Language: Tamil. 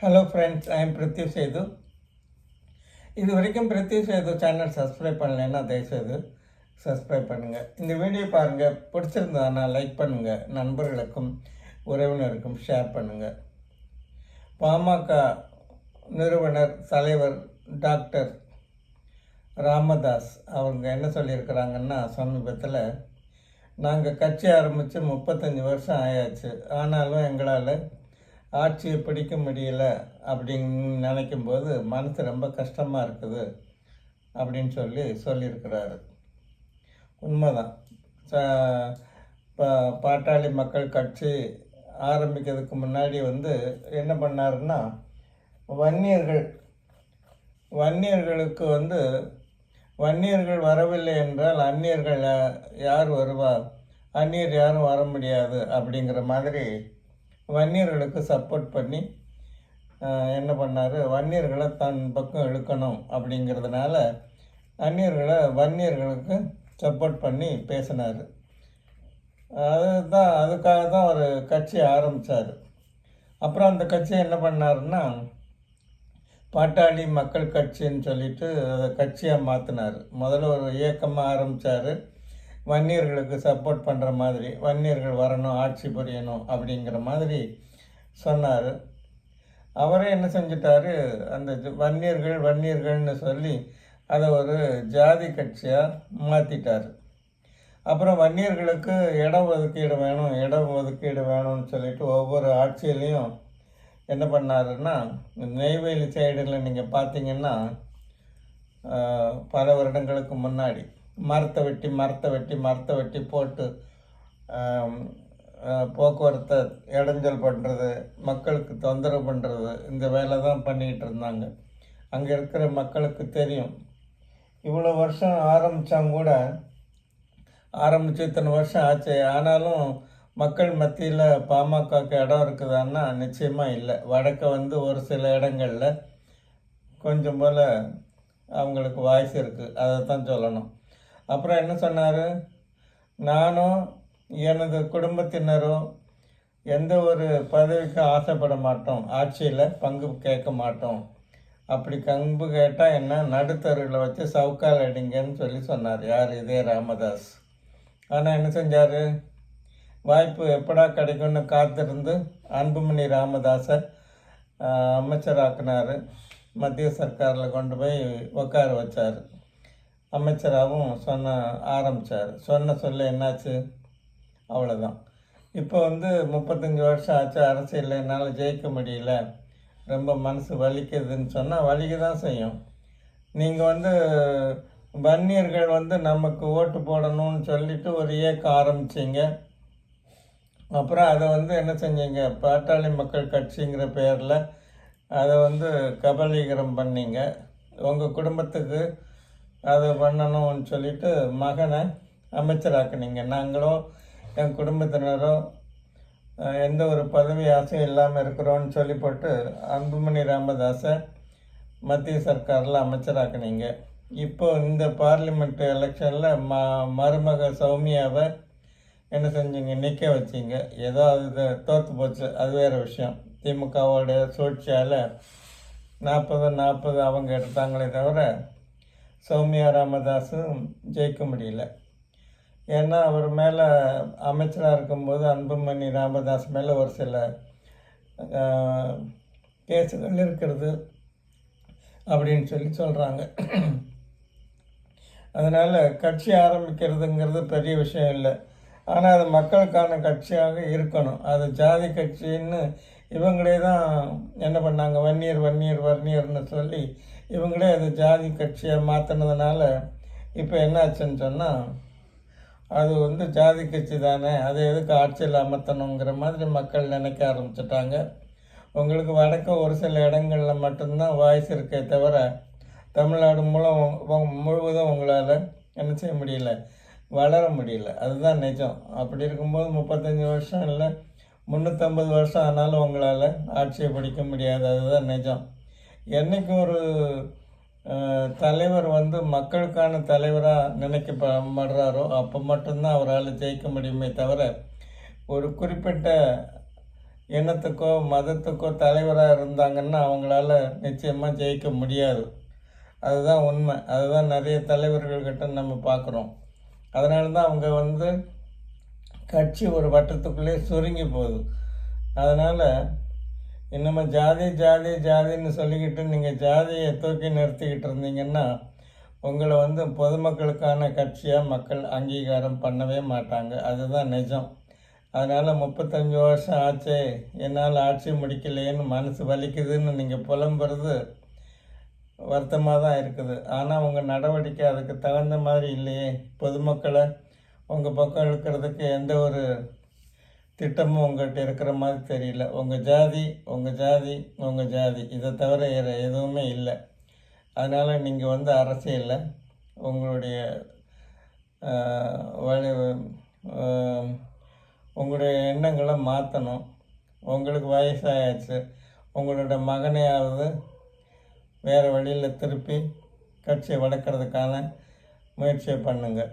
Hello friends I am Prithyu Sethu இது வரைக்கும் பிரித்யூ சேது சேனல் சப்ஸ்கிரைப் பண்ணலைன்னா தயவுசெய்து சப்ஸ்கிரைப் பண்ணுங்கள் இந்த வீடியோ பாருங்கள் பிடிச்சிருந்ததுன்னா லைக் பண்ணுங்கள் நண்பர்களுக்கும் உறவினருக்கும் ஷேர் பண்ணுங்கள் பாமக நிறுவனர் தலைவர் டாக்டர் ராமதாஸ் அவங்க என்ன சொல்லியிருக்கிறாங்கன்னா சமீபத்தில் நாங்கள் கட்சி ஆரம்பித்து முப்பத்தஞ்சு வருஷம் ஆயாச்சு. ஆனாலும் எங்களால் ஆட்சியை பிடிக்க முடியல அப்படின்னு நினைக்கும்போது மனசு ரொம்ப கஷ்டமாக இருக்குது அப்படின்னு சொல்லி சொல்லியிருக்கிறாரு. உண்மைதான். ச- பா- பாட்டாளி மக்கள் கட்சி ஆரம்பிக்கிறதுக்கு முன்னாடி வந்து என்ன பண்ணாருன்னா வன்னியர்கள் வன்னியர்களுக்கு வந்து வன்னியர்கள் வரவில்லை என்றால் அந்நியர்கள் யார் வருவா அந்நியர் யாரும் வர முடியாது அப்படிங்கிற மாதிரி வன்னியர்களுக்கு சப்போர்ட் பண்ணி என்ன பண்ணார்? வன்னியர்களை தன் பக்கம் இழுக்கணும் அப்படிங்கிறதுனால அந்நியர்களை வன்னியர்களுக்கு சப்போர்ட் பண்ணி பேசினார். அதுதான் அதுக்காக தான் ஒரு கட்சி ஆரம்பித்தார் அப்புறம் அந்த கட்சி என்ன பண்ணாருன்னா பாட்டாளி மக்கள் கட்சின்னு சொல்லிட்டு அதை கட்சியாக மாற்றினார் முதல்ல ஒரு இயக்கமாக ஆரம்பித்தார் வன்னியர்களுக்கு சப்போர்ட் பண்ணுற மாதிரி வன்னியர்கள் வரணும் ஆட்சி புரியணும் அப்படிங்கிற மாதிரி சொன்னார். அவரே என்ன செஞ்சிட்டாரு? அந்த வன்னியர்கள் வன்னியர்கள்னு சொல்லி அதை ஒரு ஜாதி கட்சியாக மாற்றிட்டார் அப்புறம் வன்னியர்களுக்கு இடம் ஒதுக்கீடு வேணும் இடம் ஒதுக்கீடு வேணும்னு சொல்லிட்டு ஒவ்வொரு ஆட்சியிலையும் என்ன பண்ணாருன்னா நெய்வேலி சைடில் நீங்கள் பார்த்தீங்கன்னா பல வருடங்களுக்கு முன்னாடி மரத்தை வெட்டி மரத்தை வெட்டி மரத்தை வெட்டி போட்டு போக்குவரத்தை இடைஞ்சல் பண்ணுறது மக்களுக்கு தொந்தரவு பண்ணுறது இந்த வேலை தான் பண்ணிக்கிட்டு இருந்தாங்க. அங்கே இருக்கிற மக்களுக்கு தெரியும். இவ்வளோ வருஷம் ஆரம்பித்தாங்க கூட ஆரம்பித்து இத்தனை வருஷம் ஆச்சு. ஆனாலும் மக்கள் மத்தியில் பாமகக்கு இடம் இருக்குதான்னா நிச்சயமாக இல்லை. வடக்க வந்து ஒரு சில இடங்களில் கொஞ்சம் போல் அவங்களுக்கு வாய்ஸ் இருக்குது அதை தான் சொல்லணும். அப்புறம் என்ன சொன்னார்? நானும் எனது குடும்பத்தினரும் எந்த ஒரு பதவிக்கும் ஆசைப்பட மாட்டோம். ஆட்சியில் பங்கு கேட்க மாட்டோம். அப்படி கம்பு கேட்டால் என்ன? நடுத்தருவில் வச்சு சவுக்கால் அடிங்கன்னு சொல்லி சொன்னார். யார்? இதே ராமதாஸ். ஆனால் என்ன செஞ்சார்? வாய்ப்பு எப்படா கிடைக்கும்னு காத்திருந்து அன்புமணி ராமதாஸை அமைச்சராக்குனார் அமைச்சராக்குனாரு. மத்திய சர்க்காரில் கொண்டு போய் உட்கார வச்சார். அமைச்சராகவும் சொன்ன ஆரம்பித்தார் சொன்ன சொல்ல என்னாச்சு? அவ்வளோதான் இப்போ வந்து முப்பத்தஞ்சு வருஷம் ஆச்சு அரசியலில் என்னால் ஜெயிக்க முடியல. ரொம்ப மனசு வலிக்குதுன்னு சொன்னால் வலிக்க தான் செய்யும். நீங்கள் வந்து வன்னியர்கள் வந்து நமக்கு ஓட்டு போடணும்னு சொல்லிட்டு ஒரு இயக்கம் ஆரம்பிச்சிங்க. அப்புறம் அதை வந்து என்ன செஞ்சீங்க? பாட்டாளி மக்கள் கட்சிங்கிற பேரில் அதை வந்து கபலீகரம் பண்ணிங்க. உங்கள் குடும்பத்துக்கு அதை பண்ணணும்னு சொல்லிட்டு மகனை அமைச்சராக்குனீங்க. நாங்களோ என் குடும்பத்தினரோ எந்த ஒரு பதவி ஆசையும் இல்லாமல் இருக்கிறோன்னு சொல்லி போட்டு அன்புமணி ராமதாஸை மத்திய சர்க்காரில் அமைச்சராக்குனீங்க. இப்போ இந்த பார்லிமெண்ட் எலெக்ஷனில் ம மருமக சௌமியாவை என்ன செஞ்சீங்க? நிற்க வச்சீங்க. ஏதோ அது தோற்று போச்சு. அது வேறு விஷயம். திமுகவோட சூழ்ச்சியால் நாற்பது நாற்பது அவங்க எடுத்தாங்களே தவிர சௌமியா ராமதாஸும் ஜெயிக்க முடியல. ஏன்னா அவர் மேலே அமைச்சராக இருக்கும்போது அன்புமணி ராமதாஸ் மேலே ஒரு சில கேஸுகள் இருக்கிறது அப்படின்னு சொல்லி சொல்கிறாங்க அதனால் கட்சி ஆரம்பிக்கிறதுங்கிறது பெரிய விஷயம் இல்லை. ஆனால் அது மக்களுக்கான கட்சியாக இருக்கணும். அது ஜாதி கட்சின்னு இவங்களே தான் என்ன பண்ணாங்க? வன்னியர் வன்னியர் வன்னியர்னு சொல்லி இவங்களே அது ஜாதி கட்சியாக மாற்றினதுனால இப்போ என்னாச்சுன்னு சொன்னால் அது வந்து ஜாதி கட்சி தானே அதை எதுக்கு ஆட்சியில் அமர்த்தணுங்கிற மாதிரி மக்கள் நினைக்க ஆரம்பிச்சிட்டாங்க. உங்களுக்கு வடக்க ஒரு சில இடங்களில் மட்டும்தான் வாய்ஸ் இருக்கே தவிர தமிழ்நாடு மூலம் முழுவதும் உங்களால் என்ன செய்ய முடியல வளர முடியல. அதுதான் நிஜம். அப்படி இருக்கும்போது முப்பத்தஞ்சு வருஷம் இல்லை முந்நூற்றம்பது வருஷம் ஆனாலும் உங்களால் ஆட்சியை பிடிக்க முடியாது. அதுதான் நிஜம். என்னைக்கு ஒரு தலைவர் வந்து மக்களுக்கான தலைவராக நினைக்கப்படுறாரோ அப்போ மட்டும்தான் அவரால் ஜெயிக்க முடியுமே தவிர ஒரு குறிப்பிட்ட இனத்துக்கோ மதத்துக்கோ தலைவராக இருந்தாங்கன்னா அவங்களால நிச்சயமாக ஜெயிக்க முடியாது. அதுதான் உண்மை. அதுதான் நிறைய தலைவர்கள்கிட்ட நம்ம பார்க்குறோம் அதனால தான் அவங்க வந்து கட்சி ஒரு வட்டத்துக்குள்ளே சுருங்கி போகுது. அதனால் இன்னும் ஜாதி ஜாதி ஜாதின்னு சொல்லிக்கிட்டு நீங்கள் ஜாதியை தூக்கி நிறுத்திக்கிட்டு இருந்தீங்கன்னா உங்களை வந்து பொதுமக்களுக்கான கட்சியாக மக்கள் அங்கீகாரம் பண்ணவே மாட்டாங்க. அதுதான் நிஜம். அதனால் முப்பத்தஞ்சு வருஷம் ஆச்சே. என்னால் ஆட்சி முடிக்கலையேன்னு மனசு வலிக்குதுன்னு நீங்கள் புலம்புறது வருத்தமாக தான் இருக்குது. ஆனால் உங்கள் நடவடிக்கை அதுக்கு தகுந்த மாதிரி இல்லையே. பொதுமக்களை உங்கள் பக்கம் இழுக்கிறதுக்கு எந்த ஒரு திட்டமும் உங்கள்கிட்ட இருக்கிற மாதிரி தெரியல. உங்கள் ஜாதி உங்கள் ஜாதி உங்கள் ஜாதி. இதை தவிர வேறு எதுவுமே இல்லை. அதனால் நீங்கள் வந்து அரசியலில் உங்களுடைய வழி உங்களுடைய எண்ணங்களை மாற்றணும் உங்களுக்கு வயசாயாச்சு. உங்களோட மகனையாவது வேறு வழியில் திருப்பி கட்சியை வளர்க்குறதுக்கான முயற்சியை பண்ணுங்கள்